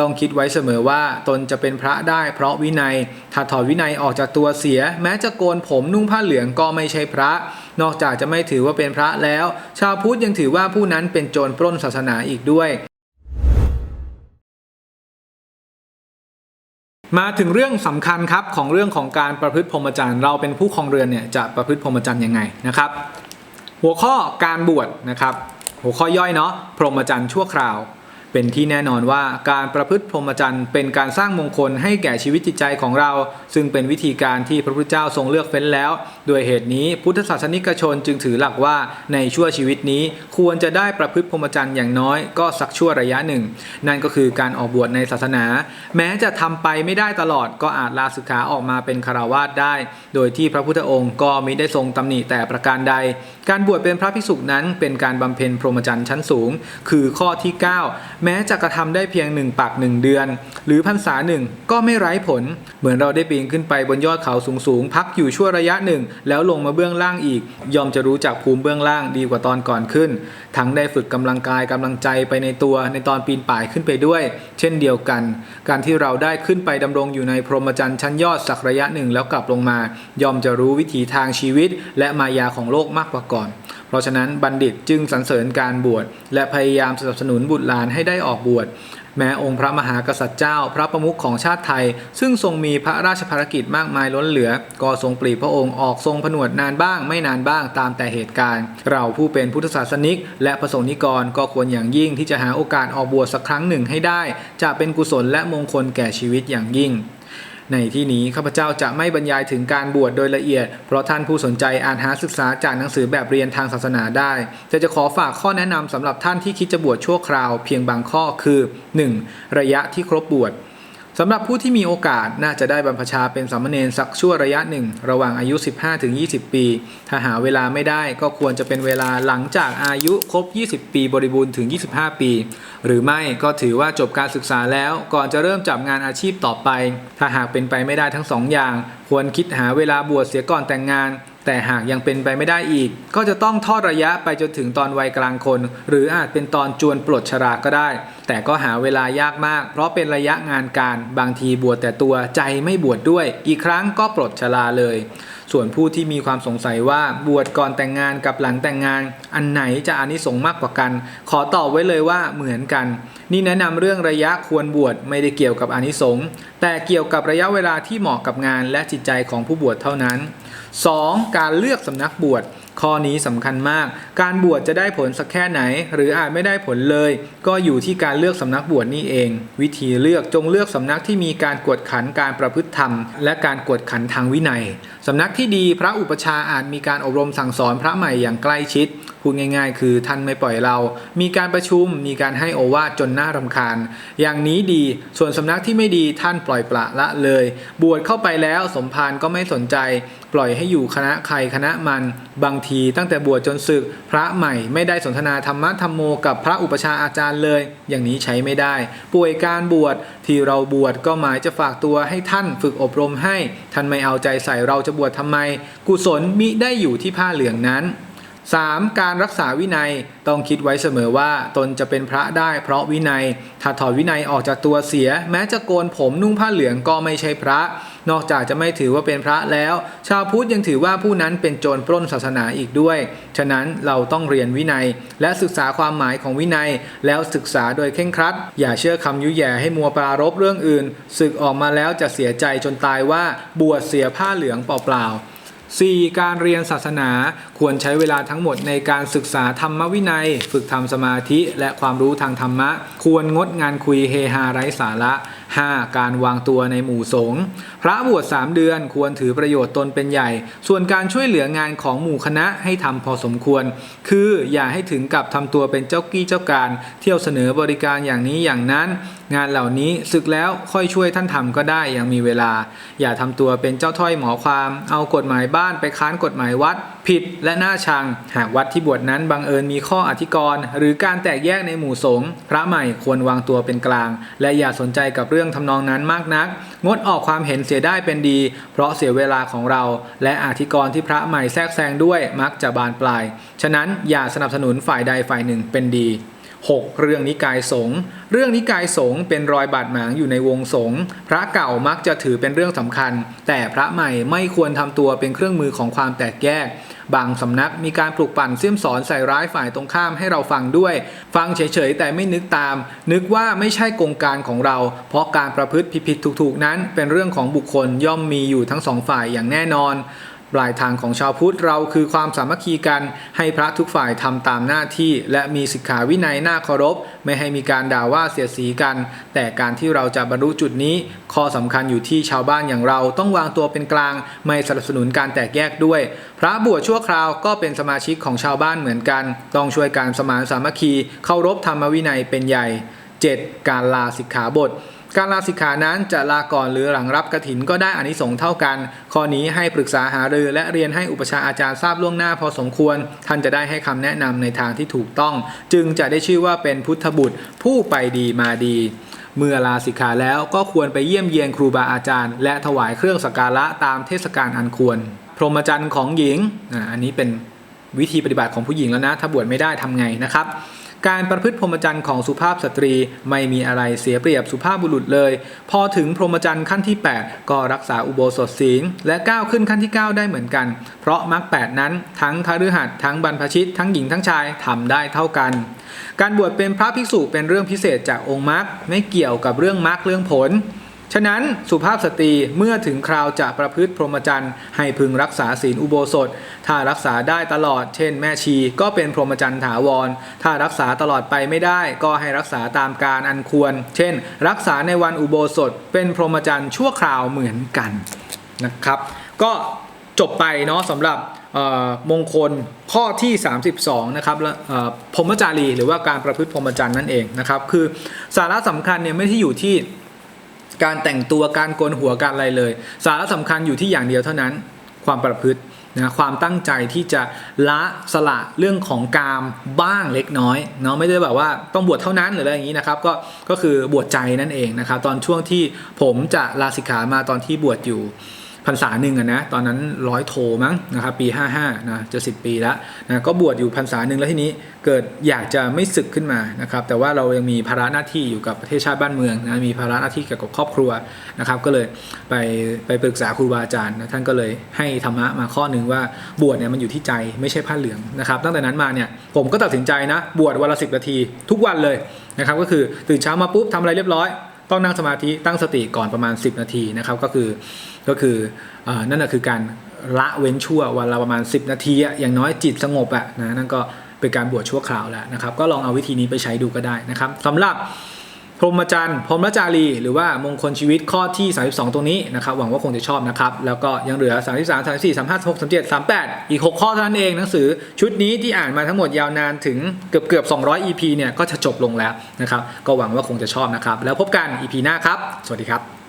ต้องคิดไว้เสมอว่าตนจะเป็นพระได้เพราะวินัย ถ้าถอดวินัยออกจากตัวเสีย แม้จะโกนผมนุ่งผ้าเหลืองก็ไม่ใช่พระ นอกจากจะไม่ถือว่าเป็นพระแล้ว ชาวพุทธยังถือว่าผู้นั้นเป็นโจรปล้นศาสนาอีกด้วยมาถึงเรื่องสำคัญครับของเรื่องของการประพฤติพรหมจรรย์เราเป็นผู้ครองเรือนเนี่ยจะประพฤติพรหมจรรย์ยังไงนะครับ หัวข้อการบวชนะครับ หัวข้อย่อยเนาะพรหมจรรย์ชั่วคราว เป็นที่แน่นอนว่าการประพฤติพรหมจรรย์เป็นการสร้างมงคลให้แก่ชีวิตจิตใจของเรา ซึ่งเป็นวิธีการที่พระพุทธเจ้าทรงเลือกเฟ้นแล้ว โดยเหตุนี้พุทธศาสนิกชนจึงถือหลักว่าในชั่วชีวิตนี้ควรจะได้ประพฤติพรหมจรรย์อย่างน้อยก็สักชั่วระยะหนึ่ง นั่นก็คือการออกบวชในศาสนา แม้จะทำไปไม่ได้ตลอดก็อาจลาศึกขาออกมาเป็นคารวาสได้ โดยที่พระพุทธองค์ก็มิได้ทรงตำหนิแต่ประการใด การบวชเป็นพระภิกษุนั้นเป็นการบำเพ็ญพรหมจรรย์ชั้นสูง คือข้อที่ 9แม้จะกระทำได้เพียงหนึ่งปักหนึ่งเดือน หรือพรรษาหนึ่งก็ไม่ไร้ผล เหมือนเราได้ปีนขึ้นไปบนยอดเขาสูงๆ พักอยู่ชั่วระยะหนึ่ง แล้วลงมาเบื้องล่างอีก ยอมจะรู้จักภูมิเบื้องล่างดีกว่าตอนก่อนขึ้น ทั้งได้ฝึกกำลังกายกำลังใจไปในตัวในตอนปีนป่ายขึ้นไปด้วย เช่นเดียวกัน การที่เราได้ขึ้นไปดำรงอยู่ในพรหมจรรย์ชั้นยอดสักระยะหนึ่งแล้วกลับลงมา ยอมจะรู้วิถีทางชีวิต และมายาของโลกมากกว่าก่อน เพราะฉะนั้นบัณฑิตจึงสรรเสริญการบวชและพยายามสนับสนุนบุตรหลานให้ได้ออกบวชแม้องค์พระมหากษัตริย์เจ้า พระประมุขของชาติไทย ซึ่งทรงมีพระราชภารกิจมากมายล้นเหลือ ก็ทรงปลีกพระองค์ออกทรงผนวดนานบ้าง ไม่นานบ้างตามแต่เหตุการณ์ เราผู้เป็นพุทธศาสนิก และประสงค์นิกรก็ควรอย่างยิ่งที่จะหาโอกาสออกบวชสักครั้งหนึ่งให้ได้ จะเป็นกุศลและมงคลแก่ชีวิตอย่างยิ่ง ในที่นี้ข้าพเจ้าจะไม่บรรยายถึงการบวชโดยละเอียด เพราะท่านผู้สนใจอ่านหาศึกษาจากหนังสือแบบเรียนทางศาสนาได้ แต่จะขอฝากข้อแนะนำสำหรับท่านที่คิดจะบวชชั่วคราว เพียงบางข้อคือ 1. ระยะที่ครบบวช สำหรับผู้ที่มีโอกาสน่าจะได้บรรพชาเป็นสามเณรสักชั่วระยะหนึ่ง ระหว่างอายุ 15-20 ปี ถ้าหาเวลาไม่ได้ก็ควรจะเป็นเวลาหลังจากอายุครบ 20 ปีบริบูรณ์ถึง 25 ปี หรือไม่ก็ถือว่าจบการศึกษาแล้วก่อนจะเริ่มจับงานอาชีพต่อไป ถ้าหากเป็นไปไม่ได้ทั้งสองอย่าง ควรคิดหาเวลาบวชเสียก่อนแต่งงาน แต่หากยังเป็นไปไม่ได้อีก ก็จะต้องทอดระยะไปจนถึงตอนวัยกลางคน หรืออาจเป็นตอนจวนปลดชราก็ได้ แต่ก็หาเวลายากมาก เพราะเป็นระยะงานการ บางทีบวชแต่ตัวใจไม่บวชดด้วย อีกครั้งก็ปลดชราเลย ส่วนผู้ที่มีความสงสัยว่าบวชก่อนแต่งงานกับหลังแต่งงาน อันไหนจะอานิสงส์มากกว่ากัน ขอตอบไว้เลยว่าเหมือนกัน นี่แนะนำเรื่องระยะควรบวชไม่ได้เกี่ยวกับอานิสงส์แต่เกี่ยวกับระยะเวลาที่เหมาะกับงานและจิตใจของผู้บวชเท่านั้น 2. การเลือกสำนักบวช ข้อนี้สำคัญมาก การบวชจะได้ผลสักแค่ไหน หรืออาจไม่ได้ผลเลย ก็อยู่ที่การเลือกสำนักบวชนี่เอง วิธีเลือกจงเลือกสำนักที่มีการกวดขันการประพฤติธรรม และการกวดขันทางวินัยสำนักที่ดีพระอุปชาอาจมีการอบรมสั่งสอนพระใหม่อย่างใกล้ชิดพูดง่ายๆ คือท่านไม่ปล่อยเรา มีการประชุม มีการให้โอวาทจนน่ารำคาญ อย่างนี้ดี ส่วนสำนักที่ไม่ดีท่านปล่อยปละละเลย บวชเข้าไปแล้วสมภารก็ไม่สนใจ ปล่อยให้อยู่คณะใครคณะมันบางที ตั้งแต่บวชจนศึกพระใหม่ไม่ได้สนทนาธรรมะธรรมโมกับพระอุปชาอาจารย์เลย อย่างนี้ใช้ไม่ได้ ป่วยการบวชที่เราบวชก็หมายจะฝากตัวให้ท่านฝึกอบรมให้ ท่านไม่เอาใจใส่เราจะบวชทำไม กุศลมิได้อยู่ที่ผ้าเหลืองนั้น 3. การรักษาวินัยต้องคิดไว้เสมอว่าตนจะเป็นพระได้เพราะวินัย ถ้าถอดวินัยออกจากตัวเสีย แม้จะโกนผมนุ่งผ้าเหลืองก็ไม่ใช่พระ นอกจากจะไม่ถือว่าเป็นพระแล้ว ชาวพุทธยังถือว่าผู้นั้นเป็นโจรปล้นศาสนาอีกด้วย ฉะนั้นเราต้องเรียนวินัย และศึกษาความหมายของวินัย แล้วศึกษาโดยเคร่งครัด อย่าเชื่อคำยุแย่ให้มัวปรารบเรื่องอื่น ศึกออกมาแล้วจะเสียใจจนตายว่าบวชเสียผ้าเหลืองเปล่าๆ 4. การเรียนศาสนาควรใช้เวลาทั้งหมดในการศึกษาธรรมวินัย ฝึกทำสมาธิและความรู้ทางธรรมะ ควรงดงานคุยเฮฮาไร้สาระ 5. การวางตัวในหมู่สงฆ์พระบวช3เดือนควรถือประโยชน์ตนเป็นใหญ่ ส่วนการช่วยเหลืองานของหมู่คณะให้ทำพอสมควร คืออย่าให้ถึงกับทำตัวเป็นเจ้ากี้เจ้าการ เที่ยวเสนอบริการอย่างนี้อย่างนั้น งานเหล่านี้ศึกแล้วค่อยช่วยท่านทำก็ได้ยังมีเวลา อย่าทำตัวเป็นเจ้าถ้อยหมอความ เอากฎหมายบ้านไปค้านกฎหมายวัด ผิดและน่าชัง หากวัดที่บวชนั้นบังเอิญมีข้ออธิกรณ์หรือการแตกแยกในหมู่สงฆ์พระใหม่ควรวางตัวเป็นกลาง และอย่าสนใจกับเรื่องทำนองนั้นมากนัก งดออกความเห็นเสียได้เป็นดี เพราะเสียเวลาของเรา และอธิกรณ์ที่พระใหม่แทรกแซงด้วยมักจะบานปลาย ฉะนั้นอย่าสนับสนุนฝ่ายใดฝ่ายหนึ่งเป็นดี 6. เรื่องนิกายสงฆ์เรื่องนิกายสงฆ์เป็นรอยบาดหมางอยู่ในวงสงฆ์พระเก่ามักจะถือเป็นเรื่องสำคัญ แต่พระใหม่ไม่ควรทำตัวเป็นเครื่องมือของความแตกแยก บางสำนักมีการปลุกปั่นเสี่ยมสอนใส่ร้ายฝ่ายตรงข้ามให้เราฟังด้วย ฟังเฉยๆแต่ไม่นึกตาม นึกว่าไม่ใช่กงการของเรา เพราะการประพฤติผิดๆถูกๆนั้น เป็นเรื่องของบุคคลย่อมมีอยู่ทั้งสองฝ่ายอย่างแน่นอน ปลายทางของชาวพุทธเราคือความสามัคคีกัน ให้พระทุกฝ่ายทำตามหน้าที่ และมีสิกขาวินัยน่าเคารพ ไม่ให้มีการด่าว่าเสียดสีกัน แต่การที่เราจะบรรลุจุดนี้ ข้อสำคัญอยู่ที่ชาวบ้านอย่างเราต้องวางตัวเป็นกลาง ไม่สนับสนุนการแตกแยกด้วย พระบวชชั่วคราวก็เป็นสมาชิกของชาวบ้านเหมือนกัน ต้องช่วยการสมานสามัคคีเคารพธรรมวินัยเป็นใหญ่ 7. การลาสิกขาบท การลาสิกขานั้นจะลาก่อนหรือหลังรับกระถินก็ได้อานิสงส์เท่ากัน ข้อนี้ให้ปรึกษาหารือและเรียนให้อุปชาอาจารย์ทราบล่วงหน้าพอสมควร ท่านจะได้ให้คำแนะนำในทางที่ถูกต้อง จึงจะได้ชื่อว่าเป็นพุทธบุตรผู้ไปดีมาดีเมื่อลาสิกขาแล้วก็ควรไปเยี่ยมเยียนครูบาอาจารย์ และถวายเครื่องสักการะตามเทศกาลอันควร พรหมจรรย์ของหญิง อันนี้เป็นวิธีปฏิบัติของผู้หญิงแล้วนะ ถ้าบวชไม่ได้ทำไงนะครับ การประพฤติพรหมจรรย์ของสุภาพสตรี ไม่มีอะไรเสียเปรียบสุภาพบุรุษเลย พอถึงพรหมจรรย์ขั้นที่ 8 ก็รักษาอุโบสถศีลและก้าวขึ้นขั้นที่ 9 ได้เหมือนกัน เพราะมรรคแนั้น ทั้งคฤหัสถ์ทั้งบรรพชิต ทั้งหญิงทั้งชายทำได้เท่ากัน การบวชเป็นพระภิกษุเป็นเรื่องพิเศษจากองค์มรรคไม่เกี่ยวกับเรื่องมรรคเรื่องผล ฉะนั้นสุภาพสตรีเมื่อถึงคราวจะประพฤติพรหมจรรย์ ให้พึงรักษาศีลอุโบสถ ถ้ารักษาได้ตลอด เช่น แม่ชีก็เป็นพรหมจรรย์ถาวร ถ้ารักษาตลอดไปไม่ได้ ก็ให้รักษาตามการอันควร เช่น รักษาในวันอุโบสถ เป็นพรหมจรรย์ชั่วคราวเหมือนกันนะครับ ก็จบไปเนาะสำหรับมงคลข้อที่ 32 นะครับและเอ่อพรหมจารีหรือว่าการประพฤติพรหมจรรย์นั่นเองนะครับ คือสาระสำคัญเนี่ยไม่ได้อยู่ที่ การแต่งตัวการโกนหัวการอะไรเลย สาระสำคัญอยู่ที่อย่างเดียวเท่านั้น ความประพฤตินะความตั้งใจที่จะละสละเรื่องของกามบ้างเล็กน้อยเนาะไม่ได้แบบว่าต้องบวชเท่านั้นหรืออะไรอย่างนี้นะครับก็ก็คือบวชใจนั่นเองนะครับตอนช่วงที่ผมจะลาสิกขามาตอนที่บวชอยู่ รรษาหนึ่งอะนะตอนนั้นร้อยโทมั้งนะครับปี 55นะจะ 10 ปีแล้วนะก็บวชอยู่พรรษาหนึ่งแล้วทีนี้เกิดอยากจะไม่ศึกขึ้นมานะครับแต่ว่าเรายังมีภาระหน้าที่อยู่กับประเทศชาติบ้านเมืองนะมีภาระหน้าที่เกี่ยวกับครอบครัวนะครับก็เลยไปไปปรึกษาครูบาอาจารย์นะท่านก็เลยให้ธรรมะมาข้อหนึ่งว่าบวชเนี่ยมันอยู่ที่ใจไม่ใช่ผ้าเหลืองนะครับตั้งแต่นั้นมาเนี่ยผมก็ตัดสินใจนะบวชวันละสินาทีทุกวันเลยนะครับก็คือตื่นเช้ามาปุ๊บทำอะไรเรียบร้อย ต้องนั่งสมาธิตั้งสติก่อนประมาณ 10 นาทีนะครับก็คือก็คืออนั่นแหะคือการละเว้นชั่ววันละประมาณ 10 นาทีอย่างน้อยจิตสงบอะนะนั่นก็เป็นการบวชชั่วคราวแล้วนะครับ ก็ลองเอาวิธีนี้ไปใช้ดูก็ได้นะครับสำหรับ พรหมจรรย์พรหมจารี หรือว่ามงคลชีวิตข้อที่ 32 ตรงนี้นะครับ หวังว่าคงจะชอบนะครับ แล้วก็ยังเหลือ 33 34 35 36 37 38 อีก 6 ข้อเท่านั้นเองหนังสือชุดนี้ที่อ่านมาทั้งหมดยาวนานถึงเกือบเกือบ 200 EP เนี่ยก็จะจบลงแล้วนะครับ ก็หวังว่าคงจะชอบนะครับ แล้วพบกัน EP หน้าครับ สวัสดีครับ